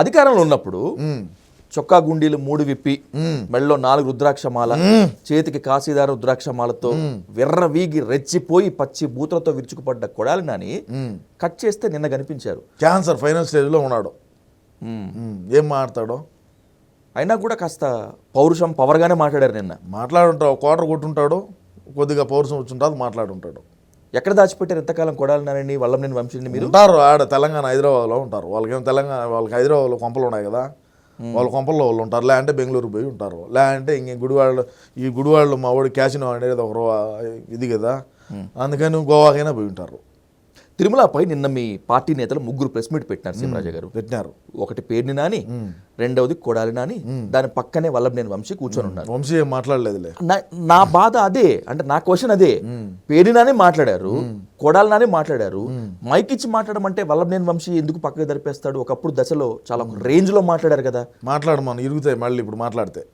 అధికారంలో ఉన్నప్పుడు చొక్కా గుండీలు మూడు విప్పి మెడలో నాలుగు రుద్రాక్షమాల చేతికి కాశీదార రుద్రాక్షమాలతో విర్ర వీగి రెచ్చిపోయి పచ్చి బూతులతో విరుచుకుపడ్డ కొడాలి నాని. కట్ చేస్తే నిన్న కనిపించారు. క్యాన్సర్ ఫైనల్ స్టేజ్లో ఉన్నాడు. ఏం మాట్లాడతాడో? అయినా కూడా కాస్త పౌరుషం పవర్గానే మాట్లాడారు నిన్న. మాట్లాడుంటాడు కోటర్ కొట్టుంటాడు కొద్దిగా పౌరుషం వచ్చుంటాడు మాట్లాడుంటాడు. ఎక్కడ దాచిపెట్టారు? ఎంతకాలం కొడాలి నాని వల్లంనేని వంశీని మీరు? ఉంటారు. ఆడ తెలంగాణ హైదరాబాద్లో ఉంటారు. వాళ్ళకేం తెలంగాణ వాళ్ళకి హైదరాబాద్లో కొంపలు ఉన్నాయి కదా. వాళ్ళ కొంపల్లో వాళ్ళు ఉంటారు. లేదంటే బెంగళూరు పోయి ఉంటారు. లేదంటే ఇంక గుడివాళ్ళు ఈ గుడివాళ్ళు మా వాడు క్యాసినో అనేది ఒక ఇది కదా. అందుకని గోవాకైనా పోయి ఉంటారు. తిరుమలపై నిన్న మీ పార్టీ నేతలు ముగ్గురు ప్రెస్ మీట్ పెట్టినారు సీమరాజా గారు. పెట్టినారు. ఒకటి పేరుని నాని రెండవది కొడాలి నాని దాని పక్కనే వల్లంనేని వంశీ కూర్చొని ఉన్నారు. వంశీ మాట్లాడలేదులే. నా- బాధ అదే అంటే నా క్వశ్చన్ అదే. పేరినానే మాట్లాడారు కొడాలనానే మాట్లాడారు మైక్ ఇచ్చి మాట్లాడడం అంటే వల్లభనేని వంశీ ఎందుకు పక్కకి జరిపేస్తాడు ఒకప్పుడు దశలో చాలా రేంజ్లో మాట్లాడారు కదా. మాట్లాడు మనం ఇరుగుతాయి మళ్ళీ ఇప్పుడు మాట్లాడితే.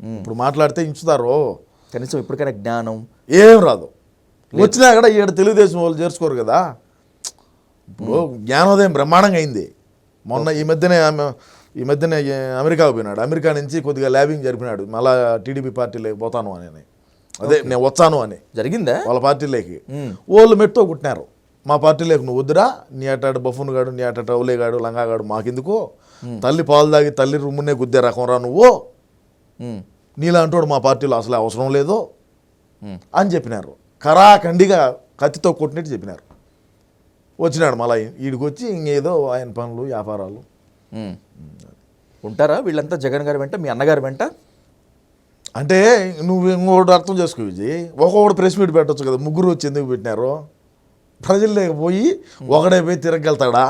ఇప్పుడు మాట్లాడితే ఇంచుతారు కనీసం ఇప్పటికైనా జ్ఞానం. ఏం రాదు. వచ్చినా కూడా ఈడ తెలుగుదేశం వాళ్ళు చేర్చుకోరు కదా. ఇప్పుడు జ్ఞానోదయం బ్రహ్మాండంగా అయింది మొన్న ఈ మధ్యనే ఆమె ఈ మధ్యనే అమెరికాకు పోయినాడు. అమెరికా నుంచి కొద్దిగా ల్యాబింగ్ జరిపినాడు. మళ్ళా టీడీపీ పార్టీలోకి పోతాను అని. అదే నేను వచ్చాను అని. జరిగిందా? వాళ్ళ పార్టీలోకి. వాళ్ళు మెట్టుతో కుట్టినారు. మా పార్టీలోకి నువ్వు వద్దురా. నీ అట్టాడు బఫున్ గాడు నీ అట్ట అవులేగాడు లంగాగాడు మాకెందుకు? తల్లి పాలు తాగి తల్లి రుమ్మునే గుద్దే రకం రా నువ్వు నీలాంటోడు మా పార్టీలో అసలు అవసరం లేదు. అని చెప్పినారు. కరాఖండిగా కత్తితో కొట్టినట్టు చెప్పినారు. వచ్చినాడు మళ్ళీ ఈడికి వచ్చి ఇంకేదో ఆయన పనులు వ్యాపారాలు. ఉంటారా వీళ్ళంతా జగన్ గారి వెంట మీ అన్నగారి వెంట? అంటే నువ్వు ఇంకొకటి అర్థం చేసుకో విజయ్. ఒక్కొక్కటి ప్రెస్ మీట్ పెట్టొచ్చు కదా ముగ్గురు వచ్చి ఎందుకు పెట్టినారు? ప్రజల్లోకి పోయి ఒకడే పోయి తిరగలుగుతాడా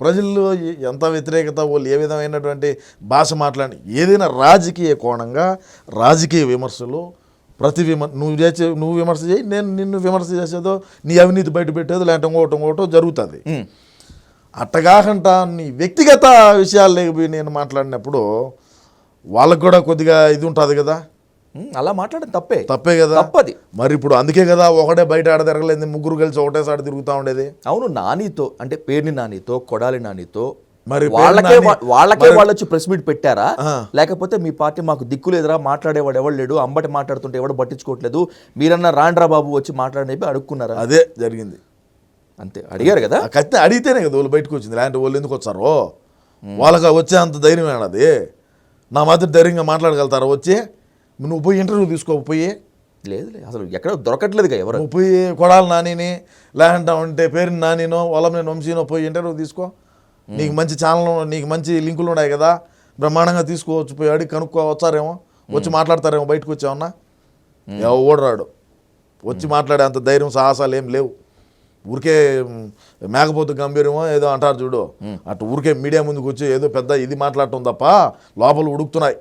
ప్రజల్లో ఎంత వ్యతిరేకత వాళ్ళు ఏ విధమైనటువంటి భాష మాట్లాడి ఏదైనా రాజకీయ కోణంగా రాజకీయ విమర్శలు ప్రతి విమర్ నువ్వు చేసే నువ్వు విమర్శ చేయి నేను నిన్ను విమర్శ చేసేదో నీ అవినీతి బయట పెట్టేదో లేదంటే ఇంకోటి ఇంకోటో జరుగుతుంది. ఉమ్. అట్టగాకుండా నీ వ్యక్తిగత విషయాలు లేకపోయి నేను మాట్లాడినప్పుడు వాళ్ళకు కూడా కొద్దిగా ఇది ఉంటుంది కదా. అలా మాట్లాడడం తప్పే. తప్పే కదా. తప్పది. మరి ఇప్పుడు అందుకే కదా ఒకటే బయట ఆడ తిరగలేదు ముగ్గురు కలిసి ఒకటేసారి తిరుగుతూ ఉండేది. అవును నానితో అంటే పేర్ని నానితో కొడాలి నానితో మరి వాళ్ళకే నాని- వాళ్ళకే వాళ్ళు వచ్చి ప్రెస్ మీట్ పెట్టారా. లేకపోతే మీ పార్టీ మాకు దిక్కు లేదురా మాట్లాడేవాడు ఎవడు లేడు అంబటి మాట్లాడుతుంటే ఎవడు పట్టించుకోవట్లేదు మీరన్నా రాండ్రా బాబు వచ్చి మాట్లాడని అడుక్కున్నారా? అదే జరిగింది. అంతే అడిగారు కదా? కత్తి అడిగితేనే కదా వాళ్ళు బయటకు వచ్చింది లేదంటే వాళ్ళు ఎందుకు వచ్చారో? వాళ్ళకి వచ్చే అంత ధైర్యం అది నా మాదిరి ధైర్యంగా మాట్లాడగలుగుతారా వచ్చి? నువ్వు పోయి ఇంటర్వ్యూ తీసుకో పోయి. లేదు లేదు అసలు ఎక్కడ దొరకట్లేదుగా ఎవరు? పోయి కొడాలి నానిని లేదంటే ఉంటే పేరుని నానినో వలంనేని వంశీనో పోయి ఇంటర్వ్యూ తీసుకో. నీకు మంచి ఛానల్ నీకు మంచి లింకులు ఉన్నాయి కదా బ్రహ్మాండంగా తీసుకోవచ్చు పోయి అడిగి కనుక్కో వచ్చారేమో వచ్చి మాట్లాడతారేమో బయటకు వచ్చామన్నా? ఎవడు రాడు వచ్చి మాట్లాడే అంత ధైర్యం సాహసాలు ఏం లేవు. ఊరికే మేకపోతు గంభీరమో ఏదో అంటారు చూడు. అటు ఊరికే మీడియా ముందుకు వచ్చి ఏదో పెద్ద ఇది మాట్లాడటం తప్ప లోపల ఉడుకుతున్నాయి.